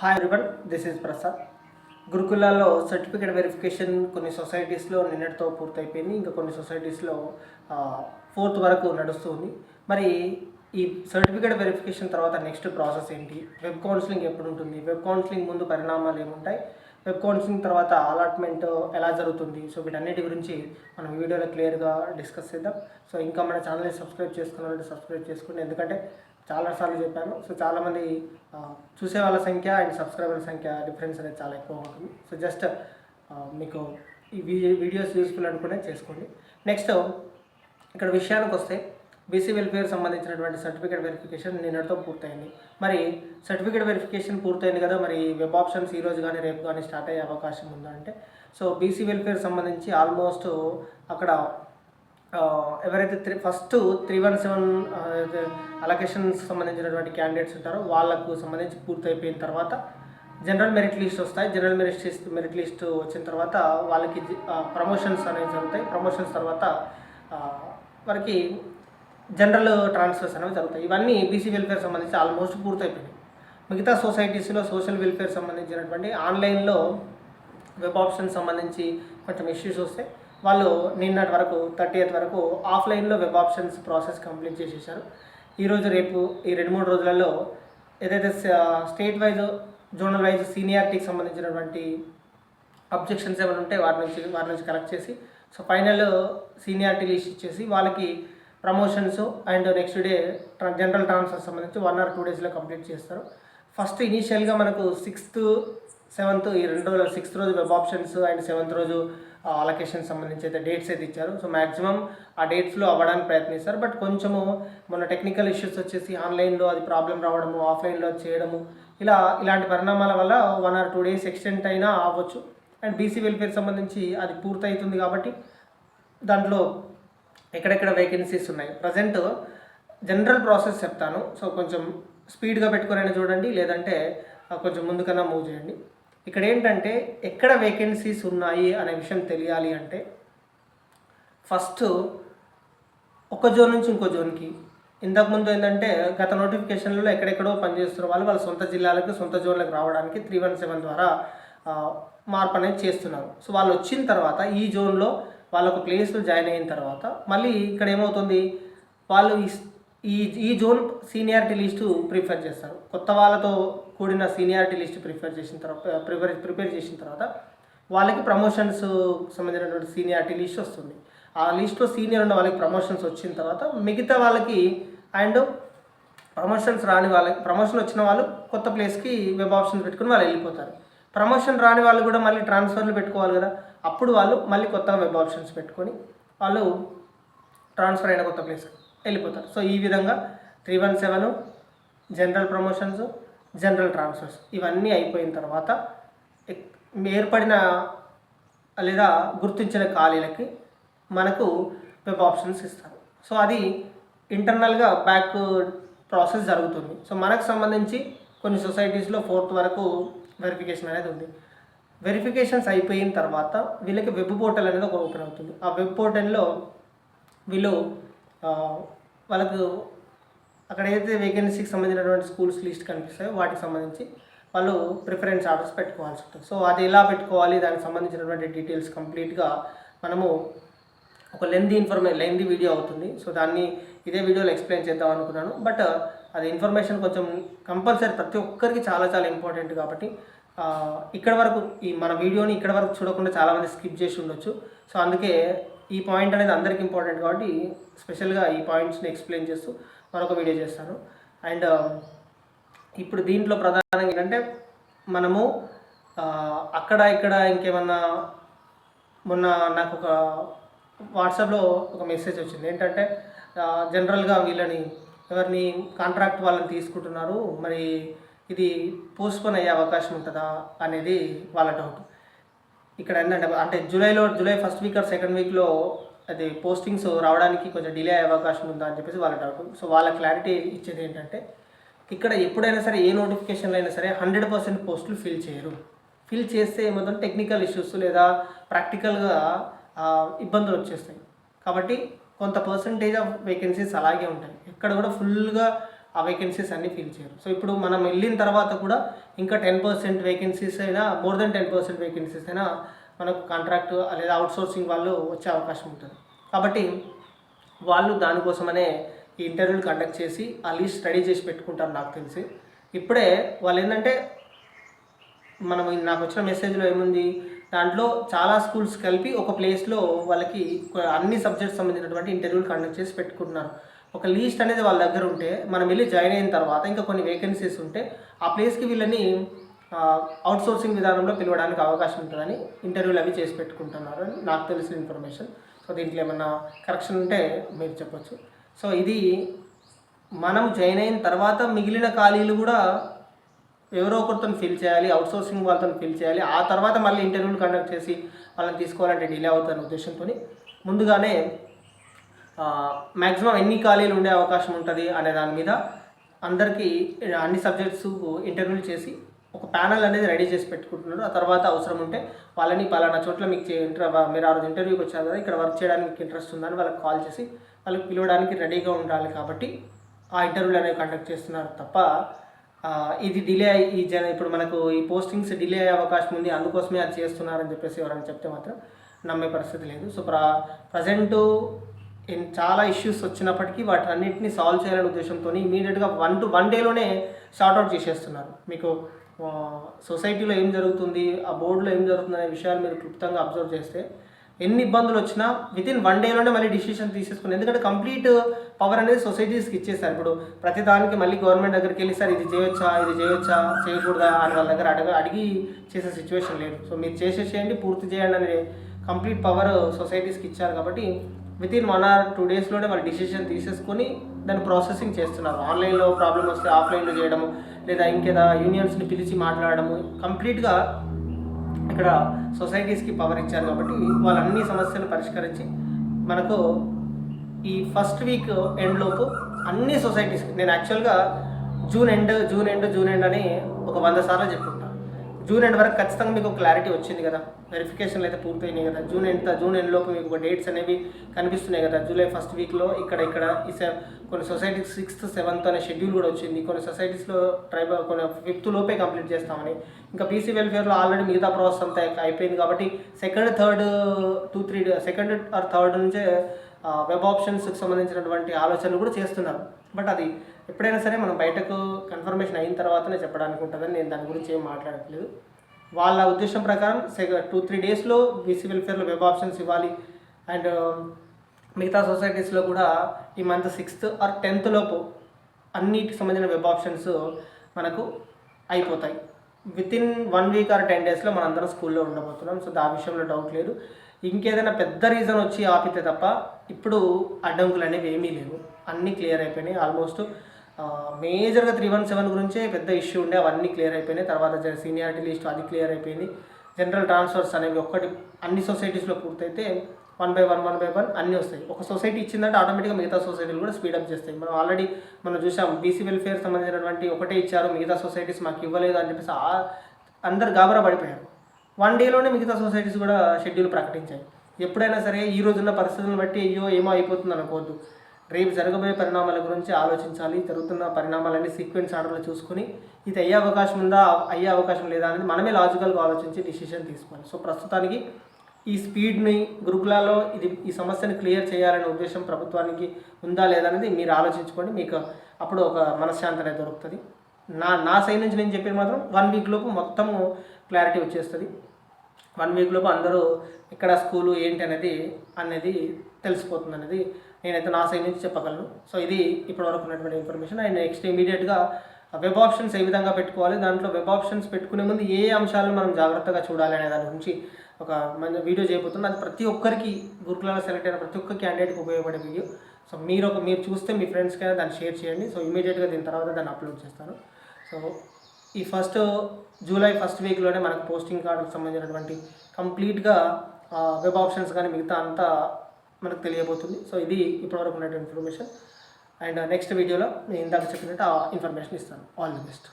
Hi everyone this is Prasad గురుకులాల్లో certificate verification కొన్ని సొసైటీస్లో నిన్నటితో పూర్తయిపోయింది. ఇంకా కొన్ని సొసైటీస్లో ఫోర్త్ వరకు నడుస్తుంది. మరి ఈ సర్టిఫికేట్ వెరిఫికేషన్ తర్వాత నెక్స్ట్ ప్రాసెస్ ఏంటి? వెబ్ కౌన్సిలింగ్ ఎప్పుడు ఉంటుంది వెబ్ కౌన్సిలింగ్ ముందు పరిణామాలు ఏముంటాయి? వెబ్ కౌన్సిలింగ్ తర్వాత అలాట్మెంట్ ఎలా జరుగుతుంది? సో వీటన్నిటి గురించి మనం వీడియోలో క్లియర్గా డిస్కస్ చేద్దాం. సో ఇంకా మన ఛానల్ని సబ్స్క్రైబ్ చేసుకున్న సబ్స్క్రైబ్ చేసుకోండి. ఎందుకంటే చాలాసార్లు చెప్పాను. సో చాలామంది చూసే వాళ్ళ సంఖ్య అండ్ సబ్స్క్రైబర్ సంఖ్య డిఫరెన్స్ అనేది చాలా ఎక్కువ ఉంటుంది. సో జస్ట్ మీకు ఈ వీ- వీడియోస్ యూస్ఫుల్ అనుకునే చేసుకోండి. నెక్స్ట్ ఇక్కడ విషయానికి వస్తే బీసీ వెల్ఫేర్ సంబంధించినటువంటి సర్టిఫికేట్ వెరిఫికేషన్ నిన్నటితో పూర్తయింది. మరి సర్టిఫికేట్ వెరిఫికేషన్ పూర్తయింది కదా మరి వెబ్ ఆప్షన్స్ ఈ రోజు కానీ రేపు కానీ స్టార్ట్ అయ్యే అవకాశం ఉందా అంటే సో బీసీ వెల్ఫేర్ సంబంధించి ఆల్మోస్ట్ అక్కడ ఎవరైతే three first three one seven allocation సంబంధించినటువంటి క్యాండిడేట్స్ ఉంటారో వాళ్ళకు సంబంధించి పూర్తయిపోయిన తర్వాత జనరల్ మెరిట్ లిస్ట్ వస్తాయి. General merit list merit list వచ్చిన తర్వాత వాళ్ళకి ప్రమోషన్స్ అనేవి జరుగుతాయి. ప్రమోషన్స్ తర్వాత వారికి జనరల్ ట్రాన్స్ఫర్స్ అనేవి జరుగుతాయి. ఇవన్నీ బీసీ వెల్ఫేర్ సంబంధించి ఆల్మోస్ట్ పూర్తయిపోయినాయి. మిగతా సొసైటీస్లో సోషల్ వెల్ఫేర్ సంబంధించినటువంటి ఆన్లైన్లో వెబ్ ఆప్షన్ సంబంధించి కొంచెం ఇష్యూస్ వస్తాయి. వాళ్ళు నిన్నటి వరకు థర్టీ ఎయిత్ వరకు ఆఫ్లైన్లో వెబ్ ఆప్షన్స్ ప్రాసెస్ కంప్లీట్ చేసేసారు ఈరోజు రేపు ఈ రెండు మూడు రోజులలో ఏదైతే స్టేట్ వైజ్ జోనల్ వైజ్ సీనియారిటీకి సంబంధించినటువంటి అబ్జెక్షన్స్ ఏమైనా ఉంటే వారి నుంచి వారి నుంచి కలెక్ట్ చేసి సో ఫైనల్ సీనియారిటీ లిస్ట్ ఇచ్చేసి వాళ్ళకి promotions and next day general transfer సంబంధించి వన్ ఆర్ టూ డేస్లో కంప్లీట్ చేస్తారు. ఫస్ట్ ఇనీషియల్గా మనకు సిక్స్త్ సెవెంత్ ఈ రెండు రోజులు సిక్స్త్ రోజు వెబ్ ఆప్షన్స్ అండ్ సెవెంత్ రోజు అలొకేషన్ సంబంధించి అయితే డేట్స్ అయితే ఇచ్చారు. సో మ్యాక్సిమం ఆ డేట్స్లో అవ్వడానికి ప్రయత్నిస్తారు. బట్ కొంచెము మొన్న టెక్నికల్ ఇష్యూస్ వచ్చేసి ఆన్లైన్లో అది ప్రాబ్లం రావడము ఆఫ్లైన్లో చేయడము ఇలా ఇలాంటి పరిణామాల వల్ల one or two days extent అయినా అవ్వచ్చు. అండ్ బీసీ వెల్ఫేర్ సంబంధించి అది పూర్తవుతుంది కాబట్టి దాంట్లో ఎక్కడెక్కడ వేకెన్సీస్ ఉన్నాయి? ప్రజెంట్ జనరల్ ప్రాసెస్ చెప్తాను. సో కొంచెం స్పీడ్గా పెట్టుకుని చూడండి లేదంటే కొంచెం ముందుకన్నా మూవ్ చేయండి. ఇక్కడ ఏంటంటే ఎక్కడ వేకెన్సీస్ ఉన్నాయి అనే విషయం తెలియాలి అంటే ఫస్ట్ ఒక జోన్ నుంచి ఇంకో జోన్కి. ఇంతకుముందు ఏంటంటే గత నోటిఫికేషన్లలో ఎక్కడెక్కడో పనిచేస్తున్న వాళ్ళు వాళ్ళ సొంత జిల్లాలకు సొంత జోన్లకు రావడానికి త్రీ వన్ సెవెన్ ద్వారా మార్పు అనేది చేస్తున్నారు. సో వాళ్ళు వచ్చిన తర్వాత ఈ జోన్లో వాళ్ళకు ప్లేస్లో జాయిన్ అయిన తర్వాత మళ్ళీ ఇక్కడ ఏమవుతుంది వాళ్ళు ఈ ఈ జోన్ సీనియారిటీ లిస్టు ప్రిఫర్ చేస్తారు. కొత్త వాళ్ళతో కూడిన సీనియారిటీ లిస్ట్ ప్రిఫర్ చేసిన తర్వాత ప్రిపేర్ ప్రిపేర్ చేసిన తర్వాత వాళ్ళకి ప్రమోషన్స్ సంబంధించినటువంటి సీనియారిటీ లిస్ట్ వస్తుంది. ఆ లిస్ట్లో సీనియర్ ఉన్న వాళ్ళకి ప్రమోషన్స్ వచ్చిన తర్వాత మిగతా వాళ్ళకి అండ్ ప్రమోషన్స్ రాని వాళ్ళకి ప్రమోషన్ వచ్చిన వాళ్ళు కొత్త ప్లేస్కి వెబ్ ఆప్షన్స్ పెట్టుకుని వాళ్ళు వెళ్ళిపోతారు. ప్రమోషన్ రాని వాళ్ళు కూడా మళ్ళీ ట్రాన్స్ఫర్లు పెట్టుకోవాలి కదా. అప్పుడు వాళ్ళు మళ్ళీ కొత్తగా వెబ్ ఆప్షన్స్ పెట్టుకొని వాళ్ళు ట్రాన్స్ఫర్ అయిన కొత్త ప్లేస్కి వెళ్ళిపోతారు. సో ఈ విధంగా three one seven general promotions general transfers. ఇవన్నీ అయిపోయిన తర్వాత ఏర్పడిన లేదా గుర్తించిన ఖాళీలకి మనకు వెబ్ ఆప్షన్స్ ఇస్తారు. సో అది ఇంటర్నల్గా బ్యాక్ ప్రాసెస్ జరుగుతుంది. సో మనకు సంబంధించి కొన్ని సొసైటీస్లో ఫోర్త్ వరకు వెరిఫికేషన్ అనేది ఉంది. వెరిఫికేషన్స్ అయిపోయిన తర్వాత వీళ్ళకి వెబ్ పోర్టల్ అనేది ఒక ఓపెన్ అవుతుంది. ఆ వెబ్ పోర్టల్లో వీళ్ళు వాళ్ళకు అక్కడ ఏదైతే వేకెన్సీకి సంబంధించినటువంటి స్కూల్స్ లిస్ట్ కనిపిస్తాయో. వాటికి సంబంధించి వాళ్ళు ప్రిఫరెన్స్ ఆర్డర్స్ పెట్టుకోవాల్సి ఉంటుంది. సో అది ఎలా పెట్టుకోవాలి? దానికి సంబంధించినటువంటి డీటెయిల్స్ కంప్లీట్గా మనము ఒక లెంది ఇన్ఫర్మేషన్ లెంది వీడియో అవుతుంది. సో దాన్ని ఇదే వీడియోలో ఎక్స్ప్లెయిన్ చేద్దాం అనుకున్నాను. బట్ అది ఇన్ఫర్మేషన్ కొంచెం కంపల్సరీ ప్రతి ఒక్కరికి చాలా చాలా ఇంపార్టెంట్ కాబట్టి ఇక్కడ వరకు ఈ మన వీడియోని ఇక్కడ వరకు చూడకుండా చాలామంది స్కిప్ చేసి ఉండొచ్చు. సో అందుకే ఈ పాయింట్ అనేది అందరికి ఇంపార్టెంట్ కాబట్టి స్పెషల్గా ఈ పాయింట్స్ని ఎక్స్ప్లెయిన్ చేస్తూ మరొక వీడియో చేస్తాను. అండ్ um, ఇప్పుడు దీంట్లో ప్రధానంగా ఏంటంటే మనము అక్కడ ఇక్కడ ఇంకేమన్నా మొన్న నాకు ఒక వాట్సాప్లో ఒక మెసేజ్ వచ్చింది. ఏంటంటే జనరల్గా వీళ్ళని ఎవరిని కాంట్రాక్ట్ వాళ్ళని తీసుకుంటున్నారు మరి ఇది పోస్ట్పోన్ అయ్యే అవకాశం ఉంటుందా అనేది వాళ్ళ డౌట్ ఇక్కడ ఏంటంటే అంటే జూలైలో July first week or second వీక్లో అది పోస్టింగ్స్ రావడానికి కొంచెం డిలే అయ్యే అవకాశం ఉందా అని చెప్పేసి వాళ్ళ డౌట్ సో వాళ్ళ క్లారిటీ ఇచ్చేది ఏంటంటే ఇక్కడ ఎప్పుడైనా సరే ఏ నోటిఫికేషన్లో అయినా సరే హండ్రెడ్ పర్సెంట్ పోస్టులు ఫిల్ చేయరు. ఫిల్ చేస్తే ఏమవుతుంది? టెక్నికల్ ఇష్యూస్ లేదా ప్రాక్టికల్గా ఇబ్బందులు వచ్చేస్తాయి. కాబట్టి కొంత పర్సంటేజ్ ఆఫ్ వేకెన్సీస్ అలాగే ఉంటాయి. ఎక్కడ కూడా ఫుల్గా ఆ వేకెన్సీస్ అన్నీ ఫిల్ చేయరు. సో ఇప్పుడు మనం వెళ్ళిన తర్వాత కూడా ఇంకా టెన్ పర్సెంట్ వేకెన్సీస్ అయినా more than ten percent vacancies అయినా మనకు కాంట్రాక్ట్ లేదా అవుట్సోర్సింగ్ వాళ్ళు వచ్చే అవకాశం ఉంటుంది. కాబట్టి వాళ్ళు దానికోసమనే ఈ ఇంటర్వ్యూలు కండక్ట్ చేసి ఆ లిస్ట్ రెడీ చేసి పెట్టుకుంటారు నాకు తెలిసి. ఇప్పుడే వాళ్ళు ఏంటంటే మనం నాకు వచ్చిన మెసేజ్లో ఏముంది? దాంట్లో చాలా స్కూల్స్ కలిపి ఒక ప్లేస్లో వాళ్ళకి అన్ని సబ్జెక్ట్స్ సంబంధించినటువంటి ఇంటర్వ్యూలు కండక్ట్ చేసి పెట్టుకుంటున్నారు. ఒక లీస్ట్ అనేది వాళ్ళ దగ్గర ఉంటే మనం వెళ్ళి జాయిన్ అయిన తర్వాత ఇంకా కొన్ని వేకెన్సీస్ ఉంటే ఆ ప్లేస్కి వీళ్ళని అవుట్ సోర్సింగ్ విధానంలో పిలవడానికి అవకాశం ఉంటుందని ఇంటర్వ్యూలు అవి చేసి పెట్టుకుంటున్నారు అని నాకు తెలిసిన ఇన్ఫర్మేషన్ సో దీంట్లో ఏమన్నా కరెక్షన్ ఉంటే మీరు చెప్పొచ్చు. సో ఇది మనం జాయిన్ అయిన తర్వాత మిగిలిన ఖాళీలు కూడా ఎవరో ఒకరితో ఫిల్ చేయాలి అవుట్సోర్సింగ్ వాళ్ళతో ఫిల్ చేయాలి ఆ తర్వాత మళ్ళీ ఇంటర్వ్యూలు కండక్ట్ చేసి వాళ్ళని తీసుకోవాలంటే డిలే అవుతారు ఉద్దేశంతో ముందుగానే మ్యాక్సిమం ఎన్ని ఖాళీలు ఉండే అవకాశం ఉంటుంది అనే దాని మీద అందరికీ అన్ని సబ్జెక్ట్స్ ఇంటర్వ్యూలు చేసి ఒక ప్యానల్ అనేది రెడీ చేసి పెట్టుకుంటున్నారు. ఆ తర్వాత అవసరం ఉంటే వాళ్ళని పలానా చోట్ల మీకు ఇంటర్ మీరు ఆ రోజు ఇంటర్వ్యూకి వచ్చారు కదా ఇక్కడ వర్క్ చేయడానికి మీకు ఇంట్రెస్ట్ ఉందని వాళ్ళకి కాల్ చేసి వాళ్ళకి పిలవడానికి రెడీగా ఉండాలి కాబట్టి ఆ ఇంటర్వ్యూలు అనేవి కండక్ట్ చేస్తున్నారు తప్ప ఇది డిలే అయ్యి ఈ జన ఇప్పుడు మనకు ఈ పోస్టింగ్స్ డిలే అయ్యే అవకాశం ఉంది. అందుకోసమే అది చేస్తున్నారని చెప్పేసి ఎవరైనా చెప్తే మాత్రం నమ్మే పరిస్థితి లేదు. సో ప్ర ప్రజెంట్ చాలా ఇష్యూస్ వచ్చినప్పటికీ వాటి అన్నింటినీ సాల్వ్ చేయాలనే ఉద్దేశంతో ఇమీడియట్గా వన్ టు వన్ డేలోనే అవుట్ చేసేస్తున్నారు. మీకు సొసైటీలో ఏం జరుగుతుంది ఆ బోర్డులో ఏం జరుగుతుంది అనే విషయాలు మీరు క్లుప్తంగా అబ్జర్వ్ చేస్తే ఎన్ని ఇబ్బందులు వచ్చినా విత్ ఇన్ వన్ డేలోనే మళ్ళీ డిసిషన్ తీసేసుకుని ఎందుకంటే కంప్లీట్ పవర్ అనేది సొసైటీస్కి ఇచ్చేసారు ఇప్పుడు ప్రతి దానికి మళ్ళీ గవర్నమెంట్ దగ్గరికి వెళ్ళి సార్ ఇది చేయొచ్చా ఇది చేయొచ్చా చేయకూడదా? అని వాళ్ళ దగ్గర అడగ అడిగి చేసే సిచ్యువేషన్ లేదు. సో మీరు చేసేసేయండి పూర్తి చేయండి అనే కంప్లీట్ పవర్ సొసైటీస్కి ఇచ్చారు కాబట్టి with in one or two డేస్లోనే వాళ్ళు డిసిషన్ తీసేసుకొని దాన్ని ప్రాసెసింగ్ చేస్తున్నారు. ఆన్లైన్లో ప్రాబ్లం వస్తే ఆఫ్లైన్లో చేయడము లేదా ఇంకేదా యూనియన్స్ని పిలిచి మాట్లాడము కంప్లీట్గా ఇక్కడ సొసైటీస్కి పవర్ ఇచ్చారు కాబట్టి వాళ్ళు అన్ని సమస్యలు పరిష్కరించి మనకు ఈ ఫస్ట్ వీక్ ఎండ్లోపు అన్ని సొసైటీస్కి నేను యాక్చువల్గా June end June end June end అని ఒక వంద సార్లు చెప్పు జూన్ ఎండ్ వరకు ఖచ్చితంగా మీకు క్లారిటీ వచ్చింది కదా. వెరిఫికేషన్లు అయితే పూర్తయినాయి కదా. జూన్ ఎండ్ జూన్ ఎండ్ లోపు మీకు ఒక డేట్స్ అనేవి కనిపిస్తున్నాయి కదా. జూలై ఫస్ట్ వీక్లో ఇక్కడ ఇక్కడ ఈ సె- కొన్ని సొసైటీస్ సిక్స్త్ సెవెంత్ అనే షెడ్యూల్ కూడా వచ్చింది. కొన్ని సొసైటీస్లో ట్రైబల్ కొన్ని ఫిఫ్త్ లోపే కంప్లీట్ చేస్తామని. ఇంకా బీసీ వెల్ఫేర్లో ఆల్రెడీ మిగతా ప్రాసెస్ అంతా అయిపోయింది కాబట్టి second third two three second or third నుంచే వెబ్ ఆప్షన్స్కి సంబంధించినటువంటి ఆలోచనలు కూడా చేస్తున్నారు. బట్ అది ఎప్పుడైనా సరే మనం బయటకు కన్ఫర్మేషన్ అయిన తర్వాతనే చెప్పడానికి ఉంటుందని నేను దాని గురించి ఏం మాట్లాడట్లేదు. వాళ్ళ ఉద్దేశం ప్రకారం టూ త్రీ డేస్లో బీసీ వెల్ఫేర్లో వెబ్ ఆప్షన్స్ ఇవ్వాలి. అండ్ um, మిగతా సొసైటీస్లో కూడా ఈ మంత్ సిక్స్త్ ఆర్ టెన్త్ లోపు అన్నిటికి సంబంధించిన వెబ్ ఆప్షన్స్ మనకు అయిపోతాయి. With in one week or ten డేస్లో మనందరం స్కూల్లో ఉండబోతున్నాం. సో ఆ విషయంలో డౌట్ లేదు. ఇంకేదైనా పెద్ద రీజన్ వచ్చి ఆపితే తప్ప ఇప్పుడు అడ్డంకులు అనేవి ఏమీ లేవు. అన్నీ క్లియర్ అయిపోయినాయి. ఆల్మోస్ట్ మేజర్గా త్రీ వన్ సెవెన్ గురించే పెద్ద ఇష్యూ ఉండే. అవన్నీ క్లియర్ అయిపోయినాయి. తర్వాత సీనియారిటీ లిస్ట్ అది క్లియర్ అయిపోయింది. జనరల్ ట్రాన్స్ఫర్స్ అనేవి ఒక్కటి అన్ని సొసైటీస్లో పూర్తయితే one by one one by one అన్నీ వస్తాయి. ఒక సొసైటీ ఇచ్చిందంటే ఆటోమేటిక్గా మిగతా సొసైటీలు కూడా స్పీడప్ చేస్తాయి. మనం ఆల్రెడీ మనం చూసాం బీసీ వెల్ఫేర్ సంబంధించినటువంటి ఒకటే ఇచ్చారు. మిగతా సొసైటీస్ మాకు ఇవ్వలేదు అని చెప్పేసి అందరు గాబరా పడిపోయారు. వన్ డేలోనే మిగతా సొసైటీస్ కూడా షెడ్యూల్ ప్రకటించాయి. ఎప్పుడైనా సరే ఈ రోజున్న పరిస్థితులను బట్టి అయ్యో ఏమో అయిపోతుంది అనుకోవద్దు. రేపు జరగబోయే పరిణామాల గురించి ఆలోచించాలి. జరుగుతున్న పరిణామాలన్నీ సీక్వెన్స్ ఆర్డర్లో చూసుకుని ఇది అయ్యే అవకాశం ఉందా? అయ్యే అవకాశం లేదా అనేది మనమే లాజికల్గా ఆలోచించి డిసిషన్ తీసుకోవాలి. సో ప్రస్తుతానికి ఈ స్పీడ్ని గురుకులాలో ఇది ఈ సమస్యను క్లియర్ చేయాలనే ఉద్దేశం ప్రభుత్వానికి ఉందా లేదా అనేది మీరు ఆలోచించుకోండి. మీకు అప్పుడు ఒక మనశ్శాంతి అనేది దొరుకుతుంది. నా నా సైడ్ నుంచి నేను చెప్పేది మాత్రం వన్ వీక్ లోపు మొత్తము క్లారిటీ వచ్చేస్తుంది. వన్ వీక్లోపు అందరూ ఎక్కడ స్కూలు ఏంటి అనేది అనేది తెలిసిపోతుంది అనేది నేనైతే నా సైడ్ నుంచి చెప్పగలను. సో ఇది ఇప్పటివరకు ఉన్నటువంటి ఇన్ఫర్మేషన్ అండ్ నెక్స్ట్ ఇమీడియట్గా వెబ్ ఆప్షన్స్ ఏ విధంగా పెట్టుకోవాలి దాంట్లో వెబ్ ఆప్షన్స్ పెట్టుకునే ముందు ఏ అంశాలను మనం జాగ్రత్తగా చూడాలి అనే దాని గురించి ఒక మంచి వీడియో చేయబోతున్నాను అది ప్రతి ఒక్కరికి గురుకులలో సెలెక్ట్ అయిన ప్రతి ఒక్క క్యాండిడేట్కి ఉపయోగపడే వీడియో సో మీరు ఒక మీరు చూస్తే మీ ఫ్రెండ్స్కైనా దాన్ని షేర్ చేయండి. సో ఇమీడియట్గా దీని తర్వాత దాన్ని అప్లోడ్ చేస్తాను. సో ఈ ఫస్ట్ జూలై ఫస్ట్ వీక్లోనే మనకు పోస్టింగ్ కార్డుకు సంబంధించినటువంటి కంప్లీట్గా వెబ్ ఆప్షన్స్ కానీ మిగతా అంతా మనకు తెలియబోతుంది. సో ఇది ఇప్పటివరకు ఉన్నటువంటి ఇన్ఫర్మేషన్ అండ్ నెక్స్ట్ వీడియోలో నేను ఇందాక చెప్పినట్టు ఆ ఇన్ఫర్మేషన్ ఇస్తాను. All the best